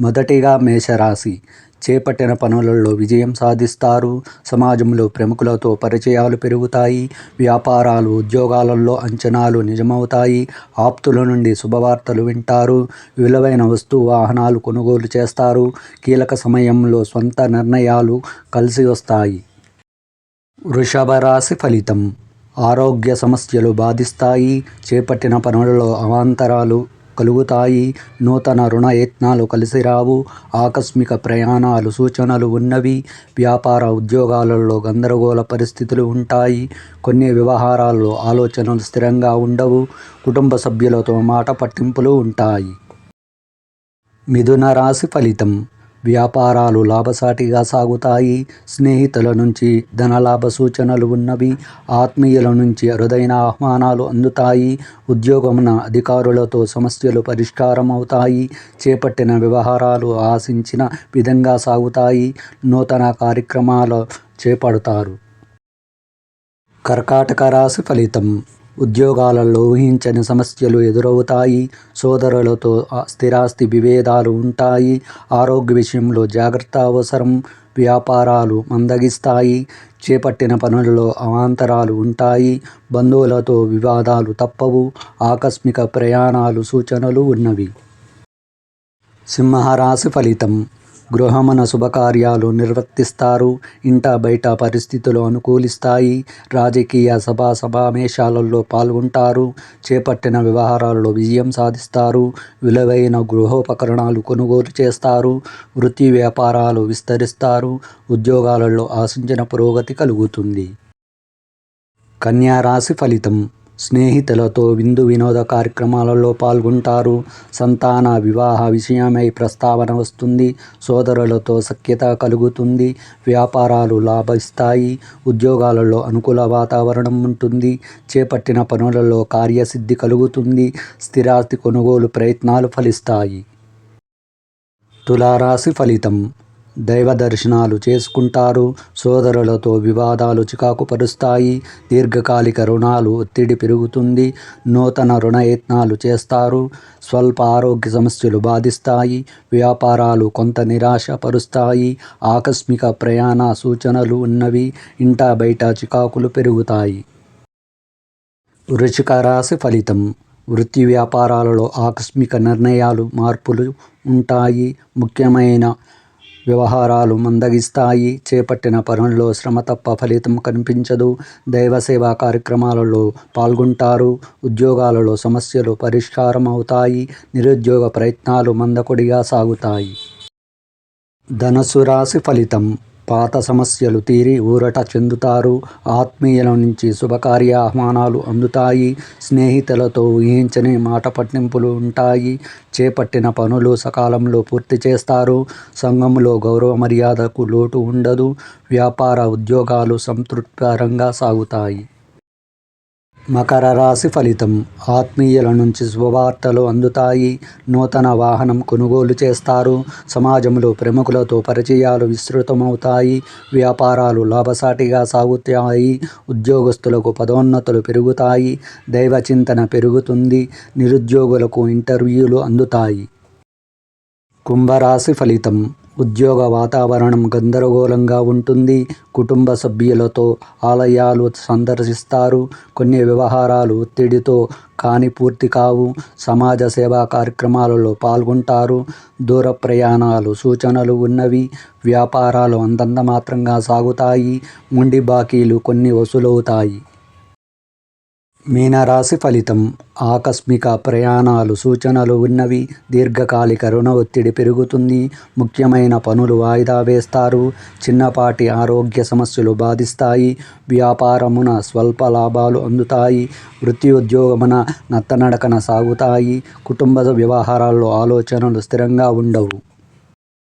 మొదటిగా మేషరాశి. చేపట్టిన పనులలో విజయం సాధిస్తారు. సమాజంలో ప్రముఖులతో పరిచయాలు పెరుగుతాయి. వ్యాపారాలు ఉద్యోగాలలో అంచనాలు నిజమవుతాయి. ఆప్తుల నుండి శుభవార్తలు వింటారు. విలువైన వస్తు వాహనాలు కొనుగోలు చేస్తారు. కీలక సమయంలో సొంత నిర్ణయాలు కలిసి వస్తాయి. వృషభ రాశి ఫలితం. ఆరోగ్య సమస్యలు బాధిస్తాయి. చేపట్టిన పనులలో అవాంతరాలు కలుగుతాయి. నూతన రుణ యత్నాలు కలిసిరావు. ఆకస్మిక ప్రయాణాలు సూచనలు ఉన్నవి. వ్యాపార ఉద్యోగాలలో గందరగోళ పరిస్థితులు ఉంటాయి. కొన్ని వ్యవహారాల్లో ఆలోచనలు స్థిరంగా ఉండవు. కుటుంబ సభ్యులతో మాట పట్టింపులు ఉంటాయి. మిథున రాశి ఫలితం. వ్యాపారాలు లాభసాటిగా సాగుతాయి. స్నేహితుల నుంచి ధనలాభ సూచనలు ఉన్నవి ఆత్మీయుల నుంచి అరుదైన ఆహ్వానాలు అందుతాయి. ఉద్యోగమున అధికారులతో సమస్యలు పరిష్కారం అవుతాయి చేపట్టిన వ్యవహారాలు ఆశించిన విధంగా సాగుతాయి. నూతన కార్యక్రమాలు చేపడతారు. కర్కాటక రాశి ఫలితం. ఉద్యోగాలలో ఊహించని సమస్యలు ఎదురవుతాయి. సోదరులతో స్థిరాస్తి విభేదాలు ఉంటాయి. ఆరోగ్య విషయంలో జాగ్రత్త అవసరం. వ్యాపారాలు మందగిస్తాయి. చేపట్టిన పనులలో అవాంతరాలు ఉంటాయి. బంధువులతో వివాదాలు తప్పవు. ఆకస్మిక ప్రయాణాలు సూచనలు ఉన్నవి. సింహరాశి ఫలితం. గృహమన శుభకార్యాలు నిర్వర్తిస్తారు. ఇంట బయట పరిస్థితులు అనుకూలిస్తాయి. రాజకీయ సభా సమావేశాలలో పాల్గొంటారు. చేపట్టిన వ్యవహారాల్లో విజయం సాధిస్తారు. విలువైన గృహోపకరణాలు కొనుగోలు చేస్తారు. వృత్తి వ్యాపారాలు విస్తరిస్తారు. ఉద్యోగాలలో ఆశించిన పురోగతి కలుగుతుంది. కన్యా రాశి ఫలితం. స్నేహితులతో విందు వినోద కార్యక్రమాలలో పాల్గొంటారు. సంతాన వివాహ విషయమై ప్రస్తావన వస్తుంది. సోదరులతో సఖ్యత కలుగుతుంది. వ్యాపారాలు లాభిస్తాయి. ఉద్యోగాలలో అనుకూల వాతావరణం ఉంటుంది. చేపట్టిన పనులలో కార్యసిద్ధి కలుగుతుంది. స్థిరాస్తి కొనుగోలు ప్రయత్నాలు ఫలిస్తాయి. తులారాశి ఫలితం. దైవ దర్శనాలు చేసుకుంటారు. సోదరులతో వివాదాలు చికాకు పరుస్తాయి దీర్ఘకాలిక రుణాలు ఒత్తిడి పెరుగుతుంది. నూతన రుణయత్నాలు చేస్తారు. స్వల్ప ఆరోగ్య సమస్యలు బాధిస్తాయి. వ్యాపారాలు కొంత నిరాశపరుస్తాయి. ఆకస్మిక ప్రయాణ సూచనలు ఉన్నవి. ఇంటా బయట చికాకులు పెరుగుతాయి. వృచిక రాశి ఫలితం. వృత్తి వ్యాపారాలలో ఆకస్మిక నిర్ణయాలు మార్పులు ఉంటాయి. ముఖ్యమైన వ్యవహారాలు మందగిస్తాయి. చేపట్టిన పనుల్లో శ్రమ తప్ప ఫలితం కనిపించదు. దైవసేవా కార్యక్రమాలలో పాల్గొంటారు. ఉద్యోగాలలో సమస్యలు పరిష్కారం అవుతాయి నిరుద్యోగ ప్రయత్నాలు మందకొడిగా సాగుతాయి. ధనసు రాశి ఫలితం. పాత సమస్యలు తీరి ఊరట చెందుతారు. ఆత్మీయుల నుంచి శుభకార్య ఆహ్వానాలు అందుతాయి. స్నేహితులతో ఊహించని మాట పట్టింపులు ఉంటాయి. చేపట్టిన పనులు సకాలంలో పూర్తి చేస్తారు. సంఘంలో గౌరవ మర్యాదకు లోటు ఉండదు. వ్యాపార ఉద్యోగాలు సంతృప్తికరంగా సాగుతాయి. మకర రాశి ఫలితం. ఆత్మీయుల నుంచి శుభవార్తలు అందుతాయి. నూతన వాహనం కొనుగోలు చేస్తారు. సమాజంలో ప్రముఖులతో పరిచయాలు విస్తృతమవుతాయి. వ్యాపారాలు లాభసాటిగా సాగుతాయి. ఉద్యోగస్తులకు పదోన్నతులు పెరుగుతాయి. దైవ చింతన పెరుగుతుంది. నిరుద్యోగులకు ఇంటర్వ్యూలు అందుతాయి. కుంభరాశి ఫలితం. ఉద్యోగ వాతావరణం గందరగోళంగా ఉంటుంది. కుటుంబ సభ్యులతో ఆలయాలు సందర్శిస్తారు. కొన్ని వ్యవహారాలు ఒత్తిడితో కాని పూర్తి కావు. సమాజ సేవా కార్యక్రమాలలో పాల్గొంటారు. దూర ప్రయాణాలు సూచనలు ఉన్నవి. వ్యాపారాలు అందంత మాత్రంగా సాగుతాయి. ముండి బాకీలు కొన్ని వసూలవుతాయి. మీనరాశి ఫలితం. ఆకస్మిక ప్రయాణాలు సూచనలు ఉన్నవి. దీర్ఘకాలిక రుణ ఒత్తిడి పెరుగుతుంది. ముఖ్యమైన పనులు వాయిదా వేస్తారు. చిన్నపాటి ఆరోగ్య సమస్యలు బాధిస్తాయి. వ్యాపారమున స్వల్ప లాభాలు అందుతాయి. వృత్తి ఉద్యోగమున నత్తనడకన సాగుతాయి. కుటుంబ వ్యవహారాల్లో ఆలోచనలు స్థిరంగా ఉండవు.